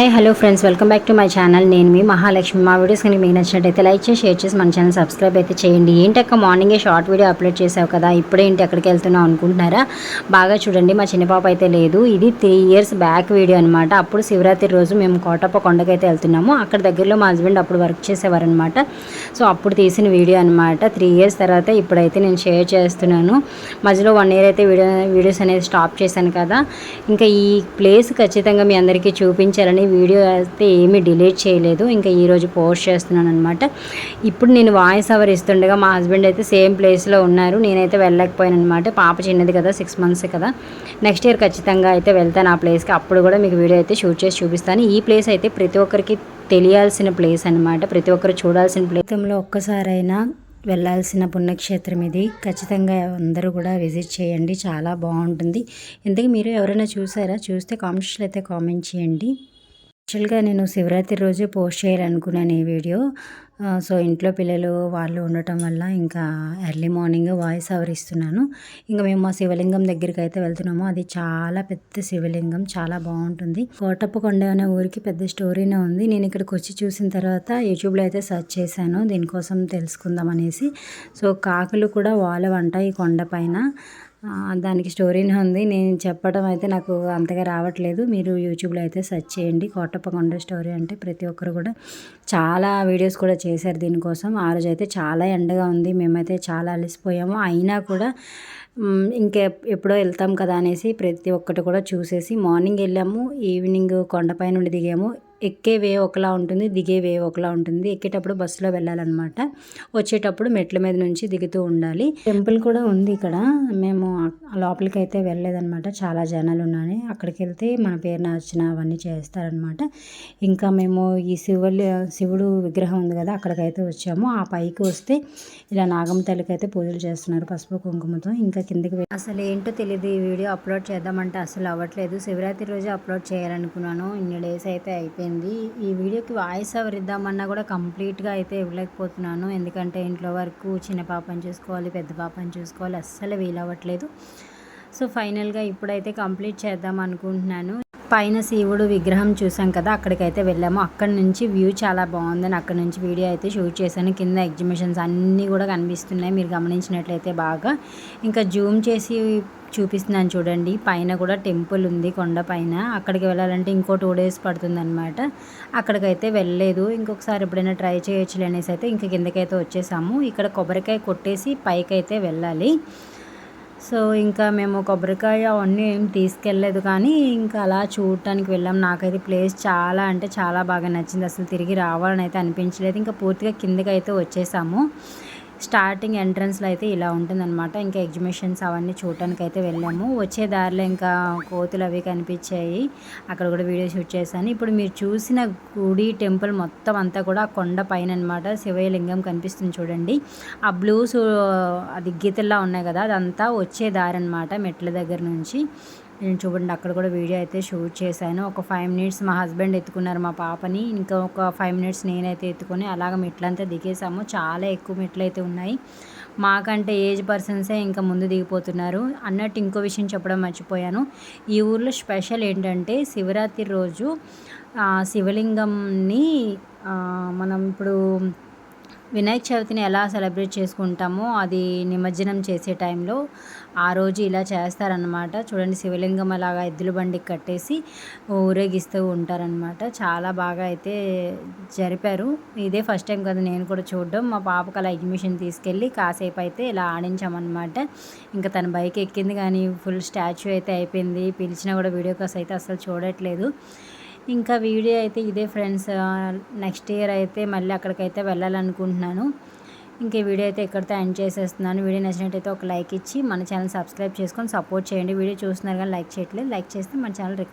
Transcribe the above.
Hi hello friends welcome back to my channel నేను మీ మహాలక్ష్మి. మా వీడియోస్ కనుక మీకు నచ్చినట్టయితే లైక్ చేసి షేర్ చేసి మన ఛానల్ సబ్స్క్రైబ్ అయితే చేయండి. ఏంటక్క మార్నింగే షార్ట్ వీడియో అప్లోడ్ చేసావు కదా? ఇప్పుడే ఏంటి ఎక్కడికి వెళ్తున్నావు అనుకుంటున్నారా? బాగా చూడండి. మా చిన్న పాప అయితే లేదు. ఇది త్రీ ఇయర్స్ బ్యాక్ వీడియో అనమాట అప్పుడు శివరాత్రి రోజు మేము కోటప్ప కొండకైతే వెళ్తున్నాము. అక్కడ దగ్గరలో మా హస్బెండ్ అప్పుడు వర్క్ చేసేవారనమాట సో అప్పుడు తీసిన వీడియో అనమాట త్రీ ఇయర్స్ తర్వాత ఇప్పుడైతే నేను షేర్ చేస్తున్నాను. మధ్యలో వన్ ఇయర్ అయితే వీడియో వీడియోస్ అనేది స్టాప్ చేశాను కదా. ఇంకా ఈ ప్లేస్ ఖచ్చితంగా మీ అందరికీ చూపించాలని వీడియో అయితే ఏమీ డిలీట్ చేయలేదు. ఇంకా ఈరోజు పోస్ట్ చేస్తున్నాను అనమాట ఇప్పుడు నేను వాయిస్ ఓవర్ ఇస్తుండగా మా హస్బెండ్ అయితే సేమ్ ప్లేస్లో ఉన్నారు. నేనైతే వెళ్ళకపోయాను అనమాట పాప చిన్నది కదా సిక్స్ మంత్స్ కదా. నెక్స్ట్ ఇయర్ ఖచ్చితంగా అయితే వెళ్తాను ఆ ప్లేస్కి. అప్పుడు కూడా మీకు వీడియో అయితే షూట్ చేసి చూపిస్తాను. ఈ ప్లేస్ అయితే ప్రతి ఒక్కరికి తెలియాల్సిన ప్లేస్ అనమాట ప్రతి ఒక్కరు చూడాల్సిన ప్లేస్. గతంలో ఒక్కసారైనా వెళ్ళాల్సిన పుణ్యక్షేత్రం ఇది. ఖచ్చితంగా అందరూ కూడా విజిట్ చేయండి. చాలా బాగుంటుంది. ఇంతకీ మీరు ఎవరైనా చూసారా? చూస్తే కామెంట్స్లో అయితే కామెంట్ చేయండి. యాక్చువల్గా నేను శివరాత్రి రోజే పోస్ట్ చేయాలనుకున్నాను ఈ వీడియో. సో ఇంట్లో పిల్లలు వాళ్ళు ఉండటం వల్ల ఇంకా ఎర్లీ మార్నింగ్ వాయిస్ ఓవర్ ఇస్తున్నాను. ఇంకా మేము మా శివలింగం దగ్గరికి అయితే వెళ్తున్నాము. అది చాలా పెద్ద శివలింగం చాలా బాగుంటుంది. కోటప్పకొండ అనే ఊరికి పెద్ద స్టోరీనే ఉంది. నేను ఇక్కడికి వచ్చి చూసిన తర్వాత యూట్యూబ్లో అయితే సెర్చ్ చేశాను. దీనికోసం తెలుసుకుందాం అనేసి. సో కాకులు కూడా వాలవంట ఈ కొండపైన దానికి స్టోరీనే ఉంది. నేను చెప్పడం అయితే నాకు అంతగా రావట్లేదు. మీరు యూట్యూబ్లో అయితే సెర్చ్ చేయండి. కోటప్పకొండ స్టోరీ అంటే ప్రతి ఒక్కరు కూడా చాలా వీడియోస్ కూడా చేశారు దీనికోసం. ఆ రోజు అయితే చాలా ఎండగా ఉంది. మేమైతే చాలా అలసిపోయాము. అయినా కూడా ఇంకా ఎప్పుడో వెళ్తాం కదా అనేసి ప్రతి ఒక్కటి కూడా చూసేసి మార్నింగ్ వెళ్ళాము. ఈవినింగ్ కొండపై నుండి దిగాము. ఎక్కే వే ఒకలా ఉంటుంది దిగే వే ఒకలా ఉంటుంది. ఎక్కేటప్పుడు బస్సులో వెళ్ళాలన్నమాట. వచ్చేటప్పుడు మెట్ల మీద నుంచి దిగుతూ ఉండాలి. టెంపుల్ కూడా ఉంది ఇక్కడ. మేము లోపలికి అయితే వెళ్ళలేదన్నమాట. చాలా జనాలు ఉన్నాయి అక్కడికి వెళ్తే మన పేరున వచ్చిన అవన్నీ చేస్తారనమాట ఇంకా మేము ఈ శివులు శివుడు విగ్రహం ఉంది కదా అక్కడికైతే వచ్చాము. ఆ పైకి వస్తే ఇలా నాగమ్మ తల్లికి అయితే పూజలు చేస్తున్నారు పసుపు కుంకుమతో. ఇంకా కిందకి అసలు ఏంటో తెలియదు ఈ వీడియో అప్లోడ్ చేద్దామంటే అసలు అవ్వట్లేదు. శివరాత్రి రోజు అప్లోడ్ చేయాలనుకున్నాను. ఇన్ని డేస్ అయితే అయిపోయింది. ఈ వీడియోకి వాయిస్ ఓవర్ ఇద్దామన్నా కూడా కంప్లీట్గా అయితే ఇవ్వలేకపోతున్నాను. ఎందుకంటే ఇంట్లో వరకు చిన్న పాపని చూసుకోవాలి పెద్ద పాపని చూసుకోవాలి అస్సలు వీలవ్వట్లేదు. సో ఫైనల్గా ఇప్పుడైతే కంప్లీట్ చేద్దాం అనుకుంటున్నాను. పైన శివుడు విగ్రహం చూసాం కదా అక్కడికైతే వెళ్ళాము. అక్కడ నుంచి వ్యూ చాలా బాగుందని అక్కడ నుంచి వీడియో అయితే షూట్ చేశాను. కింద ఎగ్జిబిషన్స్ అన్నీ కూడా కనిపిస్తున్నాయి. మీరు గమనించినట్లయితే బాగా. ఇంకా జూమ్ చేసి చూపిస్తున్నాను చూడండి. పైన కూడా టెంపుల్ ఉంది కొండ పైన. అక్కడికి వెళ్ళాలంటే ఇంకో టూ డేస్ పడుతుందన్నమాట. అక్కడికైతే వెళ్ళలేదు. ఇంకొకసారి ఎప్పుడైనా ట్రై చేయొచ్చులే అనేసి అయితే ఇంక కిందకైతే వచ్చేసాము. ఇక్కడ కొబ్బరికాయ కొట్టేసి పైకైతే వెళ్ళాలి. సో ఇంకా మేము కొబ్బరికాయ అవన్నీ ఏం తీసుకెళ్ళలేదు కానీ ఇంకా అలా చూడటానికి వెళ్ళాం. నాకైతే ప్లేస్ చాలా అంటే చాలా బాగా నచ్చింది. అసలు తిరిగి రావాలని అయితే అనిపించలేదు. ఇంకా పూర్తిగా కిందకి అయితే వచ్చేసాము. స్టార్టింగ్ ఎంట్రన్స్లో అయితే ఇలా ఉంటుందన్నమాట. ఇంకా ఎగ్జిబిషన్స్ అవన్నీ చూడటానికి అయితే వెళ్ళాము. వచ్చే దారిలో ఇంకా కోతులు అవి కనిపించాయి. అక్కడ కూడా వీడియో షూట్ చేశాను. ఇప్పుడు మీరు చూసిన గుడి టెంపుల్ మొత్తం అంతా కూడా ఆ కొండ పైన అనమాట శివలింగం కనిపిస్తుంది చూడండి. ఆ బ్లూస్ అది గీతల్లా ఉన్నాయి కదా అదంతా వచ్చే దారి అనమాట మెట్ల దగ్గర నుంచి. నేను చూడండి అక్కడ కూడా వీడియో అయితే షూట్ చేశాను. ఒక ఫైవ్ మినిట్స్ మా హస్బెండ్ ఎత్తుకున్నారు మా పాపని. ఇంకా ఒక ఫైవ్ మినిట్స్ నేనైతే ఎత్తుకొని అలాగ మెట్లంతా దిగేసాము చాలా ఎక్కువ మెట్లు అయితే ఉన్నాయి. మాకంటే ఏజ్ పర్సన్సే ఇంకా ముందు దిగిపోతున్నారు. అన్నట్టు ఇంకో విషయం చెప్పడం మర్చిపోయాను. ఈ ఊర్లో స్పెషల్ ఏంటంటే శివరాత్రి రోజు శివలింగంని మనం ఇప్పుడు వినాయక చవితిని ఎలా సెలబ్రేట్ చేసుకుంటామో అది నిమజ్జనం చేసే టైంలో ఆ రోజు ఇలా చేస్తారనమాట చూడండి శివలింగం అలాగా ఎద్దుల బండికి కట్టేసి ఊరేగిస్తూ ఉంటారనమాట చాలా బాగా అయితే జరిపారు. ఇదే ఫస్ట్ టైం కదా నేను కూడా చూడడం. మా పాపకు అలా ఎగ్జిబిషన్ తీసుకెళ్ళి కాసేపు అయితే ఇలా ఆడించామన్నమాట. ఇంకా తన బైక్ ఎక్కింది కానీ ఫుల్ స్టాచ్యూ అయితే అయిపోయింది. పిలిచినా కూడా వీడియో కాస్ అయితే అసలు చూడట్లేదు. ఇంకా వీడియో అయితే ఇదే ఫ్రెండ్స్ నెక్స్ట్ ఇయర్ అయితే మళ్ళీ అక్కడికైతే వెళ్ళాలనుకుంటున్నాను. ఇంక ఈ వీడియో అయితే ఇక్కడితో ఎండ్ చేసేస్తున్నాను. వీడియో నచ్చినట్టయితే ఒక లైక్ ఇచ్చి మన ఛానల్ సబ్స్క్రైబ్ చేసుకొని సపోర్ట్ చేయండి. వీడియో చూస్తున్నారు కానీ లైక్ చేయట్లేదు. లైక్ చేస్తే మన ఛానల్ రికమెండ్